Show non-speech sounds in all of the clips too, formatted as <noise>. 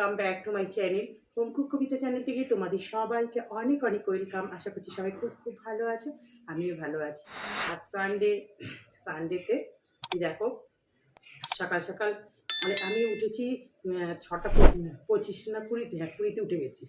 Welcome back to my channel home cook Kabita channel থেকে তোমাদের সবাইকে অনেক অনেক ওয়েলকাম আশা করছি সবাই খুব খুব ভালো আছে, আমিও ভালো আছি। আর সানডে সানডেতে দেখো, সকাল সকাল মানে আমি উঠেছি ছটা পঁচিশ- না কুড়িতে হ্যাঁ কুড়িতে উঠে গেছি।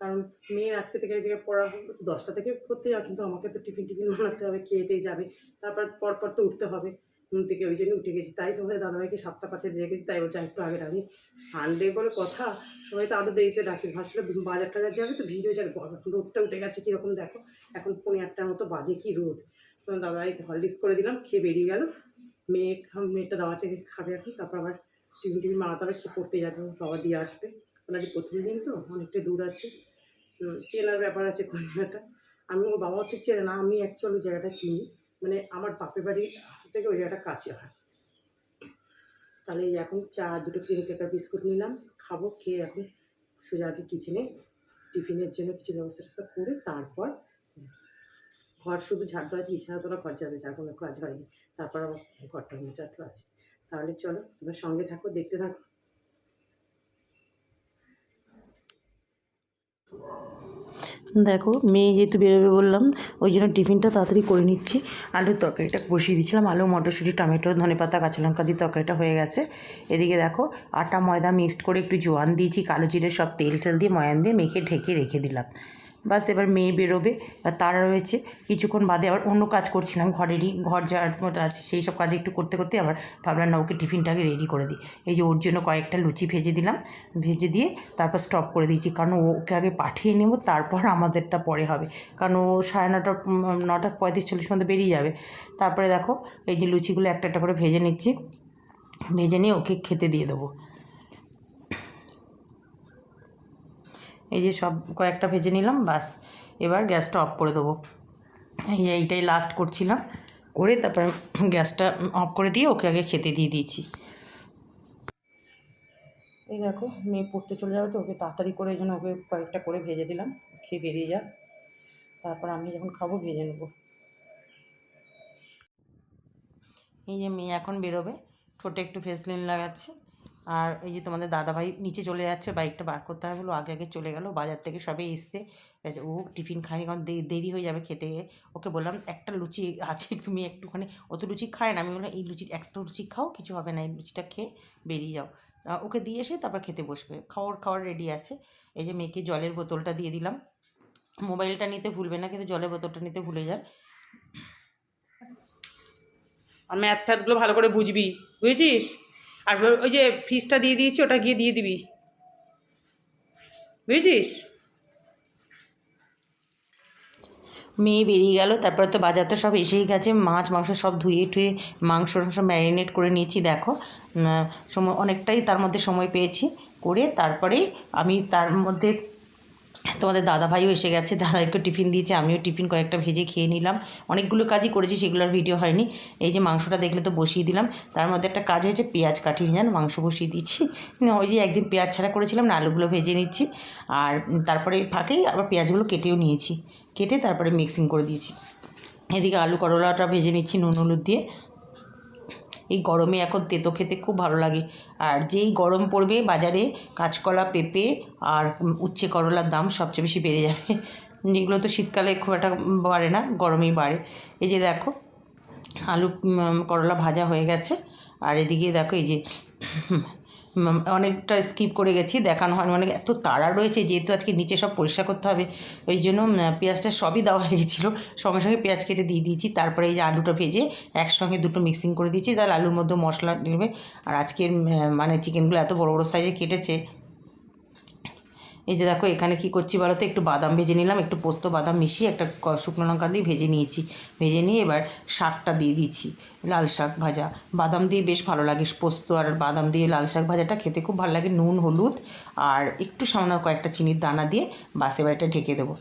কারণ মেয়ের আজকে থেকে থেকে পড়া দশটা থেকে করতে যাও, কিন্তু আমাকে তো টিফিন টিফিন বানাতে হবে খেয়ে যাবে, তারপর পরপর তো উঠতে হবে। ঘুম থেকে ওই জন্য উঠে গেছি। তাই তোমাদের দাদাভাইকে সাতটা পাঁচে দিয়ে গেছি, তাই বলছে একটু আগে আমি। সানডে বলে কথা, সবাই তো আরও দেরিতে ডাকি। ভাসলে বাজার টাজার যাবে তো ভিড় যাবে। এখন রোদটা উঠে গেছে কীরকম দেখো। এখন পনেরো আটটার মতো বাজে কি রোদ। তোমার দাদাভাইকে হলডিস করে দিলাম, খেয়ে বেরিয়ে গেল। মেয়ে মেয়েটা দাওয়া চেয়ে খাবে এখন। তারপর আবার টিভি টিভি মারাতে হবে খেয়ে পড়তে যাবে, বাবা দিয়ে আসবে। ওনাকে প্রথম দিন তো, অনেকটা দূর আছে। চেনার ব্যাপার আছে কোন জায়গাটা আমি ও বাবা ঠিক চেনে না, আমি অ্যাকচুয়ালি জায়গাটা চিনি। মানে আমার বাপের বাড়ি থেকে ওই জায়গাটা কাছে হয়। তাহলে এখন চা, দুটো ক্রিম কেকার বিস্কুট নিলাম, খাব, খেয়ে এখন সোজা আগে কিচেনে টিফিনের জন্য কিছু ব্যবস্থা ট্যবস্থা করে তারপর ঘর শুধু ঝাড় দেওয়া আছে বিছানা তোলা ঘর যাতে যা কোনো কাজ হয়নি, তারপর আমার ঘরটা মোচাটো আছে। তাহলে চলো, তোমরা সঙ্গে থাকো, দেখতে থাকো। দেখো মেয়ে যেহেতু বেরোবে বললাম, ওই জন্য টিফিনটা তাড়াতাড়ি করে নিচ্ছি। আলুর তরকারিটা বসিয়ে দিয়েছিলাম, আলু, মটরশুঁটি, টমেটো, ধনে পাতা, কাঁচা লঙ্কা দিয়ে তরকারিটা হয়ে গেছে। এদিকে দেখো আটা, ময়দা মিক্সড করে একটু জোয়ান দিয়েছি, কালো জিরে সব তেল টেল দিয়ে ময়ান দিয়ে মেখে ঢেকে রেখে দিলাম। বাস এবার মেয়ে বেরোবে আর তারা রয়েছে। কিছুক্ষণ বাদে আবার অন্য কাজ করছিলাম ঘরেরই, ঘর যা আছে সেই সব কাজ একটু করতে করতে আবার ভাবলাম না ওকে টিফিনটাকে রেডি করে দিই। এই যে ওর জন্য কয়েকটা লুচি ভেজে দিলাম, ভেজে দিয়ে তারপর স্টপ করে দিয়েছি। কারণ ওকে আগে পাঠিয়ে নেব, তারপর আমাদেরটা পরে হবে। কারণ ও সাড়ে নটা নটা পঁয়ত্রিশ, চল্লিশ মধ্যে বেরিয়ে যাবে। তারপরে দেখো, এই যে লুচিগুলো একটা একটা করে ভেজে নিচ্ছি। ভেজে নিয়ে ওকে খেতে দিয়ে দেবো। এই যে সব কয়েকটা ভেজে নিলাম বাস এবার গ্যাসটা অফ করে দেবো। এই যে এইটাই লাস্ট করছিলাম। করে তারপরে গ্যাসটা অফ করে দিয়ে ওকে আগে খেতে দিয়ে দিয়েছি। এই দেখো, মেয়ে পড়তে চলে যাবে তো, ওকে তাড়াতাড়ি করে এই জন্য ওকে কয়েকটা করে ভেজে দিলাম। খেয়ে বেরিয়ে যাক। তারপর আমি যখন খাব, ভেজে নেব। এই যে মেয়ে এখন বেরোবে। ঠোঁটে একটু ফেসলিন লাগাচ্ছে। আর এই যে তোমাদের দাদাভাই নিচে চলে যাচ্ছে, বাইকটা বার করতে হবে বলে আগে আগে চলে গেল, বাজার থেকে সবে এসছে। ও টিফিন খায়নি, কারণ দেরি হয়ে যাবে খেতে ওকে বললাম, একটা লুচি আছে, তুমি একটুখানি অত লুচি খায় না। আমি বললাম, এই লুচি একটা লুচি খাও, কিছু হবে না, এই লুচিটা খেয়ে বেরিয়ে যাও। ওকে দিয়ে এসে তারপর খেতে বসবে। খাওয়ার খাওয়ার রেডি আছে। এই যে মেয়েকে জলের বোতলটা দিয়ে দিলাম। মোবাইলটা নিতে ভুলবে না, কিন্তু জলের বোতলটা নিতে ভুলে যায়। আর ম্যাথ ফ্যাথগুলো ভালো করে বুঝবি, বুঝেছিস? আর ওই যে ফিসটা দিয়ে দিয়েছি, ওটা গিয়ে দিয়ে দিবি। বুঝেছিস? মেয়ে বেরিয়ে গেল, তারপরে তো বাজার তো সব এসেই গেছে, মাছ, মাংস সব ধুয়ে টুয়ে মাংস টাংস ম্যারিনেট করে নিয়েছি, দেখো। সময়, অনেকটাই তার মধ্যে সময় পেয়েছি করে, তারপরেই আমি তার মধ্যে তোমাদের দাদাভাইও এসে গেছে দাদাকে টিফিন দিয়েছে, আমিও টিফিন কয়েকটা ভেজে খেয়ে নিলাম। অনেকগুলো কাজই করেছি সেগুলোর ভিডিও হয়নি। এই যে মাংসটা দেখলে তো বসিয়ে দিলাম। তার মধ্যে একটা কাজ হয়েছে, পেঁয়াজ কাটিয়ে যান মাংস বসিয়ে দিচ্ছি ওই যে একদিন পেঁয়াজ ছাড়া করেছিলাম, না, আলুগুলো ভেজে নিচ্ছি। আর তারপরে ফাঁকেই আবার পেঁয়াজগুলো কেটেও নিয়েছি। কেটে তারপরে মিক্সিং করে দিয়েছি। এদিকে আলু করলাটা ভেজে নিচ্ছি, নুন, হলুদ দিয়ে। এই গরমে এখন তেতো খেতে খুব ভালো লাগে। আর যেই গরম পড়বে বাজারে, কাঁচকলা, পেঁপে আর উচ্ছে করলার দাম সবচেয়ে বেশি বেড়ে যাবে। এগুলো তো শীতকালে খুব একটা বাড়ে না, গরমেই বাড়ে। এই যে দেখো, আলু করলা ভাজা হয়ে গেছে। আর এদিকে দেখো এই যে অনেকটা স্কিপ করে গেছি, দেখানো হয় মানে এত তাড়া রয়েছে, যেহেতু আজকে নিচে সব পরিষ্কার করতে হবে, ওই জন্য পেঁয়াজটা সবই দেওয়া হয়ে গেছিল। সঙ্গে সঙ্গে পেঁয়াজ কেটে দিয়ে দিয়েছি, তারপরে এই যে আলুটা ভেজে একসঙ্গে দুটো মিক্সিং করে দিয়েছি, তাহলে আলুর মধ্যে মশলা নেবে আর আজকের মানে চিকেনগুলো এত বড় বড় সাইজে কেটেছে এই যে দেখো, এখানে কি করছি বলো তো? একটু বাদাম ভেজে নিলাম, একটু পোস্ত বাদাম মিশিয়ে একটা শুকনো লঙ্কা দিয়ে ভেজে নিয়েছি। ভেজে নিয়ে এবার শাকটা দিয়ে দিচ্ছি লাল শাক ভাজা। বাদাম দিয়ে বেশ ভালো লাগে পোস্ত আর বাদাম দিয়ে লাল শাক ভাজাটা, খেতে খুব ভালো লাগে নুন, হলুদ আর একটু সামান্য কয়েকটা চিনির দানা দিয়ে বাসে বাড়িটা ঢেকে দেবো।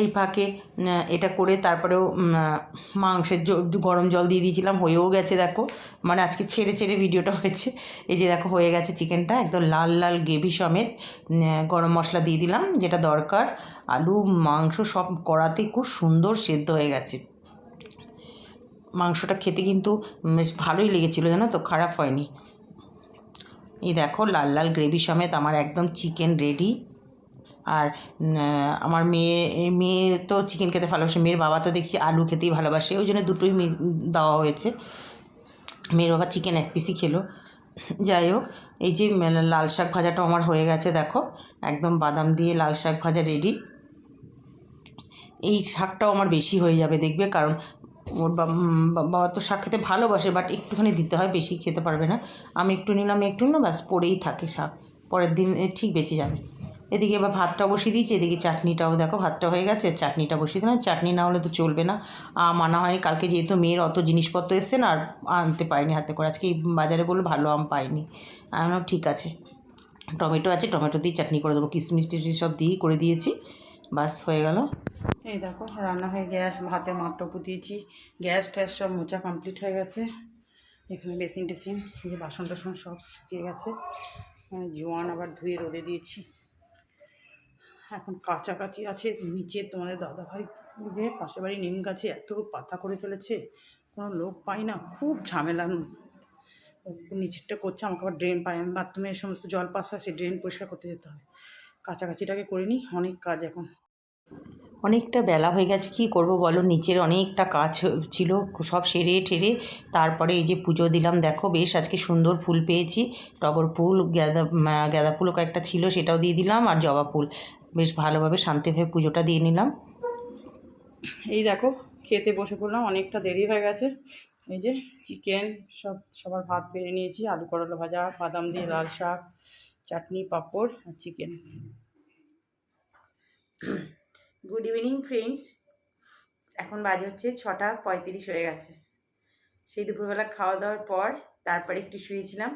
এই ফাঁকে এটা করে তারপরেও মাংসের গরম জল দিয়ে দিয়েছিলাম, হয়েও গেছে দেখো। মানে আজকে ছেড়ে ছেড়ে ভিডিওটা হয়েছে। এই যে দেখো, হয়ে গেছে চিকেনটা, একদম লাল লাল গ্রেভি সমেত গরম মশলা দিয়ে দিলাম, যেটা দরকার। আলু, মাংস সব কড়াতে খুব সুন্দর সেদ্ধ হয়ে গেছে। মাংসটা খেতে কিন্তু বেশ ভালোই লেগেছিলো, জানো তো? খারাপ হয়নি। এই দেখো, লাল লাল গ্রেভি সমেত আমার একদম চিকেন রেডি। আর আমার মেয়ে মেয়ে তো চিকেন খেতে ভালোবাসে। মেয়ের বাবা তো দেখি আলু খেতেই ভালোবাসে, ওই জন্য দুটোই দেওয়া হয়েছে। মেয়ের বাবা চিকেন এক পিসই খেলো। যাই হোক, এই যে লাল শাক ভাজাটা আমার হয়ে গেছে, দেখো। একদম বাদাম দিয়ে লাল শাক ভাজা রেডি এই শাকটাও আমার বেশি হয়ে যাবে দেখবে, কারণ ওর বাবা তো শাক খেতে ভালোবাসে বাট একটুখানি দিতে হয়, বেশি খেতে পারবে না। আমি একটু নিলাম একটু নিলাম, ব্যাস পরেই থাকে শাক। পরের দিন ঠিক বেঁচে যাবে। এদিকে এবার ভাতটা বসিয়ে দিয়েছি, এদিকে চাটনিটাও দেখো ভাতটা হয়ে গেছে, চাটনিটা বসিয়ে দিলাম। চাটনি না হলে তো চলবে না। আম আনা হয়নি, কালকে যেহেতু মেয়ের অত জিনিসপত্র এসছে না, আর আনতে পারিনি হাতে করে। আজকে বাজারে বলল ভালো আম পাইনি। আমি ঠিক আছে, টমেটো আছে, টমেটো দিয়ে চাটনি করে দেবো। কিশমিশ টিশমিশ সব দিয়েই করে দিয়েছি, বাস হয়ে গেল। এই দেখো, রান্না হয়ে গ্যাস ভাতে মাপটা পুতিয়েছি গ্যাস ট্যাস সব মোচা কমপ্লিট হয়ে গেছে। এখানে বেসিন টেসিন বাসন টাসন সব শুকিয়ে গেছে। জোয়ান আবার ধুয়ে রোদে দিয়েছি। এখন কাছাকাছি আছে নিচে তোমাদের দাদাভাই যে পাশের বাড়ি নিম গাছে এত পাতা করে ফেলেছে কোনো লোক পাই না খুব ঝামেলা। নিচেরটা করছে আমাকে আবার ড্রেন পাই আমি বাথরুমে সমস্ত জল পাস আসে ড্রেন পরিষ্কার করতে যেতে হবে। কাছাকাছিটাকে করে নিই অনেক কাজ এখন। অনেকটা বেলা হয়ে গেছে কি করব বলো? নিচের অনেকটা কাজ ছিল সব সেরে ঠেরে তারপরে এই যে পুজো দিলাম দেখো বেশ আজকে সুন্দর ফুল পেয়েছি। টগর ফুল উম, গাঁদা ফুলও কয়েকটা ছিল সেটাও দিয়ে দিলাম আর জবা ফুল। বেশ ভালোভাবে শান্তিভাবে পুজোটা দিয়ে নিলাম। এই দেখো খেতে বসে পড়লাম অনেকটা দেরি হয়ে গেছে। এই যে চিকেন সব সবার ভাত বেড়ে নিয়েছি আলু করলা ভাজা বাদাম দিয়ে লাল শাক চাটনি পাঁপড় আর চিকেন। গুড ইভিনিং ফ্রেন্ডস এখন বাজে হচ্ছে ছটা পঁয়ত্রিশ হয়ে গেছে। সেই দুপুরবেলা খাওয়া দাওয়ার পর তারপরে একটু শুয়েছিলাম।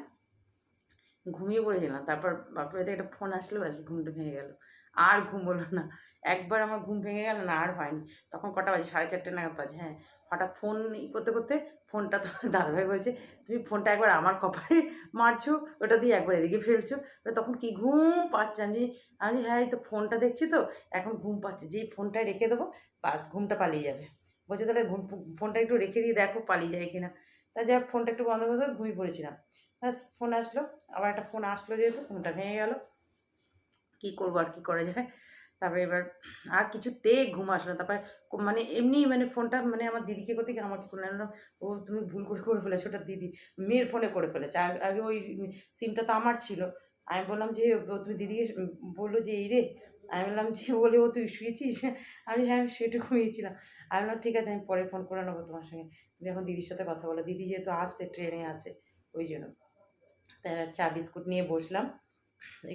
ঘুমিয়ে পড়েছিলাম তারপর বাপরে থেকে একটা ফোন আসলো ব্যাস ঘুমটা ভেঙে গেল। আর ঘুম হলো না। একবার আমার ঘুম ভেঙে গেল না, আর হয়নি। তখন কটা বাজে? সাড়ে চারটে নাগাদ বাজে হ্যাঁ। হঠাৎ ফোন করতে করতে ফোনটা তো <laughs> দাদাভাই বলছে, তুমি ফোনটা একবার আমার কপালে মারছো, ওটা দিয়ে একবার এদিকে ফেলছো। তখন কি ঘুম পাচ্ছে? আমি আমি হ্যাঁ এই তো ফোনটা দেখছি তো, এখন ঘুম পাচ্ছে। যেই ফোনটা রেখে দেবো, বাস ঘুমটা পালিয়ে যাবে। বলছে, তাহলে ঘুম ফোনটা একটু রেখে দিয়ে দেখো পালিয়ে যায় কিনা? তা যাই ফোনটা একটু বন্ধ করে ঘুমিয়ে পড়েছিলাম। ব্যাস ফোন আসলো। আবার একটা ফোন আসলো যেহেতু ফোনটা ভেঙে গেল। কী করব আর কী করা যায়? তারপরে এবার আর কিছুতে ঘুম আসলো তারপরে মানে এমনি মানে ফোনটা মানে আমার দিদিকে করতে গিয়ে আমাকে নিলাম ও তুমি ভুল করে করে ফেলেছো, ওটা দিদি, মেয়ের ফোনে করে ফেলেছে। আগে ওই সিমটা তো আমার ছিল। আমি বললাম যে তুমি দিদিকে বলল যে, এই রে। আমি বললাম যে বলে, ও তুই শুয়েছিস? আমি হ্যাঁ আমি শুয়েটু ঘুমিয়েছিলাম আমি বললাম, ঠিক আছে, আমি পরে ফোন করে নেব তোমার সঙ্গে। তুমি এখন দিদির সাথে কথা বলো। দিদি যেহেতু আসছে, ট্রেনে আছে, ওই জন্য। তা চা, বিস্কুট নিয়ে বসলাম।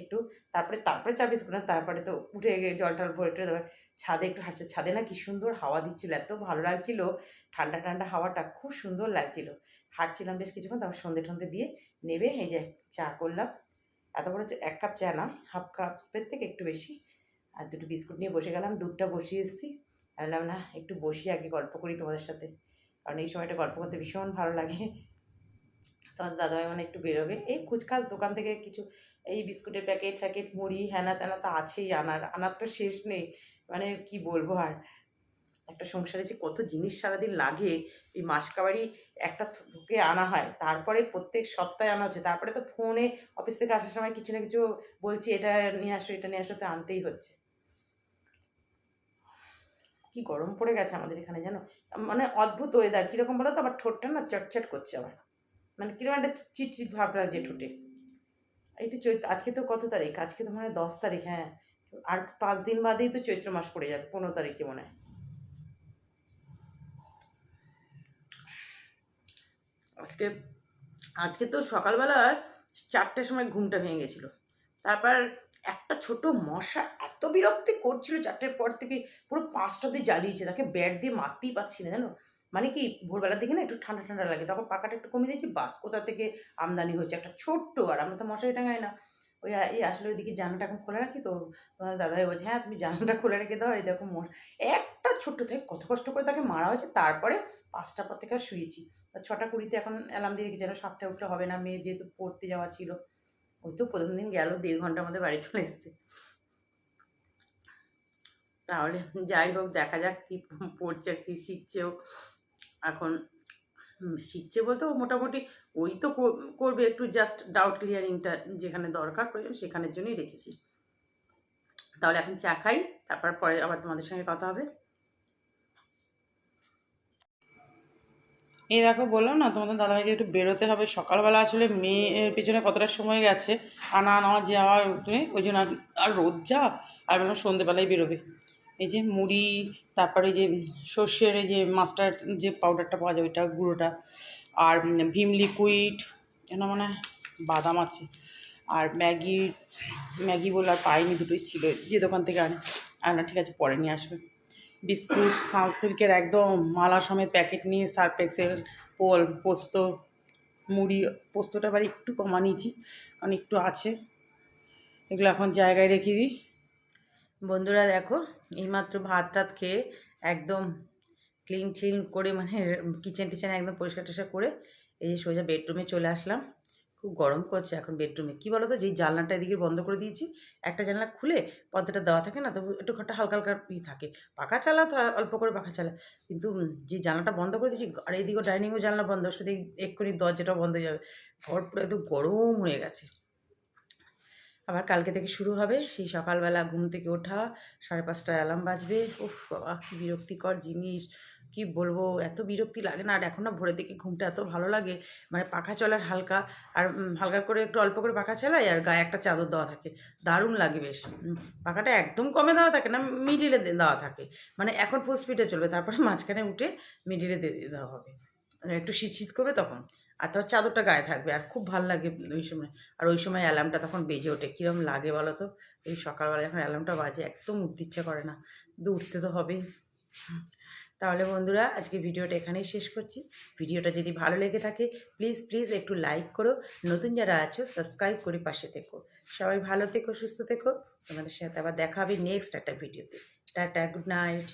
একটু, তারপরে তারপরে চা বিস্কুট না, তারপরে তো উঠে জল টল ভরে টরে দেবার ছাদে একটু হাসছে ছাদে না কি সুন্দর হাওয়া দিচ্ছিল, এত ভালো লাগছিল। ঠান্ডা ঠান্ডা হাওয়াটা খুব সুন্দর লাগছিল। হাঁটছিলাম বেশ কিছুক্ষণ, তারপর সন্ধে, টন্ধে দিয়ে নেবে, এই যে চা করলাম। এত বড় হচ্ছে এক কাপ চা না, হাফ কাপের থেকে একটু বেশি। আর দুটো বিস্কুট নিয়ে বসে গেলাম, দুধটা বসিয়ে এসেছি বললাম না, একটু বসি আগে, গল্প করি তোমাদের সাথে। কারণ এই সময়টা গল্প করতে ভীষণ ভালো লাগে। তোমার দাদাভাই মানে একটু বেরোবে। এই কুচকাচ দোকান থেকে কিছু এই বিস্কুটের প্যাকেট ফ্যাকেট, মুড়ি, হ্যানা ত্যানা তো আছেই আনার। আনার তো শেষ নেই। মানে কি বলব আর? একটা সংসারে যে কত জিনিস সারাদিন লাগে, এই মাসকাবারি একটা ঢুকে আনা হয়। তারপরে প্রত্যেক সপ্তাহে আনা হচ্ছে। তারপরে তো ফোনে অফিস থেকে আসার সময় কিছু না কিছু বলছি, এটা নিয়ে আসো, এটা নিয়ে আসো তো আনতেই হচ্ছে। কি গরম পড়ে গেছে আমাদের এখানে জানো? মানে অদ্ভুত ওয়েদার কীরকম বলো তো? আবার ঠোঁটটা না চটচট করছে আবার। মানে কীরকম একটা চিটচিট ভাব লাগছে ঠোঁটে। এই তো চৈত্র আজকে তো কত তারিখ? আজকে তো মানে দশ তারিখ হ্যাঁ। আর পাঁচ দিন বাদেই তো চৈত্র মাস পড়ে যাবে, পনেরো তারিখে মনে হয়। আজকে আজকে তো সকালবেলা চারটের সময় ঘুমটা ভেঙে গেছিল। তারপর একটা ছোট মশা এত বিরক্তি করছিল, চারটের পর থেকে পুরো পাঁচটা দিয়ে জ্বালিয়েছে, তাকে ব্যাট দিয়ে মারতেই পারছি না, জানো? মানে কি, ভোরবেলার দিকে না একটু ঠান্ডা ঠান্ডা লাগে, তখন পাকাটা একটু কমিয়ে দিয়েছি, বাস কোথা থেকে আমদানি হয়েছে, একটা ছোট্ট, আর আমরা তো মশারি টাঙাই না। ওই এই আসলে ওইদিকে জানাটা এখন খোলা রাখি তো দাদাই বলছে হ্যাঁ তুমি জানাটা খুলে রেখে দাও, এই দেখো মশ একটা ছোট্ট থেকে কত কষ্ট করে তাকে মারা হয়েছে, তারপরে পাঁচটা পর থেকে আর শুয়েছি। ছটা কুড়িতে এখন অ্যালার্ম দিয়ে যেন সাতটা উঠলে হবে না, মেয়ে যেহেতু পড়তে যাওয়া ছিল। ওই তো প্রথম দিন গেল, দেড় ঘণ্টা আমাদের বাড়ি চলে এসছে। তাহলে যাই হোক, দেখা যাক কী পড়ছে কী শিখছেও এখন শিখছে বলতে মোটামুটি ওই তো করবে একটু জাস্ট ডাউট ক্লিয়ারিংটা যেখানে দরকার প্রয়োজন সেখানের জন্যই রেখেছি। তাহলে এখন চা খাই, তারপর পরে আবার তোমাদের সঙ্গে কথা হবে। এই দেখো বললাম না, তোমাদের দাদাভাইকে একটু বেরোতে হবে। সকালবেলা আসলে মেয়ের পিছনে কতটা সময় গেছে। আনা আনা যাওয়ার ওই জন্য আর- রোদ যা, আর সন্ধেবেলায় বেরোবে। এই যে মুড়ি, তারপরে যে সর্ষের যে মাস্টার যে পাউডারটা পাওয়া যায়, ওইটা গুঁড়োটা, আর ভীম লিকুইড যেন মানে বাদাম আছে, আর ম্যাগি ম্যাগি বলে আর পাইনি, দুটোই ছিল। যে দোকান থেকে আনে আর না ঠিক আছে, পরে নিয়ে আসবে। বিস্কুট সানসিল্কের একদম মালা সমেত প্যাকেট নিয়ে সার্ফেক্সের পোল, পোস্ত, মুড়ি, পোস্তটা আবার একটু কমা নিয়েছি, কারণ একটু আছে। এগুলো এখন জায়গায় রেখে দিই। বন্ধুরা দেখো এইমাত্র ভাত টাত খেয়ে একদম ক্লিন ক্লিন করে মানে কিচেন টিচেন একদম পরিষ্কার টরিষ্কার করে এই যে সোজা বেডরুমে চলে আসলাম। খুব গরম করছে এখন বেডরুমে। কী বলো তো যেই জানলাটা এদিকে বন্ধ করে দিয়েছি, একটা জানলা খুলে পর্দাটা দেওয়া থাকে না, তবু একটু ঘরটা হালকা হালকা ই থাকে। পাখা চালা তো অল্প করে পাখা চালা। কিন্তু যে জানলাটা বন্ধ করে দিয়েছি আর এইদিকে ডাইনিংও জানলা বন্ধ, শুধু এক্ষুনি দরজাটাও বন্ধ হয়ে যাবে। ঘর পুরো একদম গরম হয়ে গেছে। আবার কালকে থেকে শুরু হবে, সেই সকালবেলা ঘুম থেকে ওঠা, সাড়ে পাঁচটায় অ্যালার্ম বাজবে। উফ বাবা, কী বিরক্তিকর জিনিস। কি বলব, এত বিরক্তি লাগে না। আর এখন না ভোরের দিকে ঘুমটা এত ভালো লাগে মানে পাখা চলার হালকা। আর হালকা করে একটু অল্প করে পাখা চালাই আর গায়ে একটা চাদর দেওয়া থাকে। দারুণ লাগে বেশ। পাখাটা একদম কমে দেওয়া থাকে না মিডিলে দেওয়া থাকে। মানে এখন ফুল স্পিডে চলবে। তারপরে মাঝখানে উঠে মিডিলে দিয়ে দেওয়া হবে। একটু শীত শীত করবে তখন। আর তার চাদরটা গায়ে থাকবে, আর খুব ভালো লাগে ওই সময়। আর ওই সময় অ্যালার্মটা তখন বেজে ওঠে। কীরকম লাগে বলো তো? ওই সকালবেলা যখন অ্যালার্মটা বাজে, একদম উঠতে ইচ্ছা করে না। কিন্তু উঠতে তো হবেই। তাহলে বন্ধুরা, আজকে ভিডিওটা এখানেই শেষ করছি। ভিডিওটা যদি ভালো লেগে থাকে প্লিজ প্লিজ একটু লাইক করো। নতুন যারা আছো সাবস্ক্রাইব করে পাশে থেকো। সবাই ভালো থেকো, সুস্থ থেকো। তোমাদের সাথে আবার দেখা হবে নেক্সট একটা ভিডিওতে টাটা গুড নাইট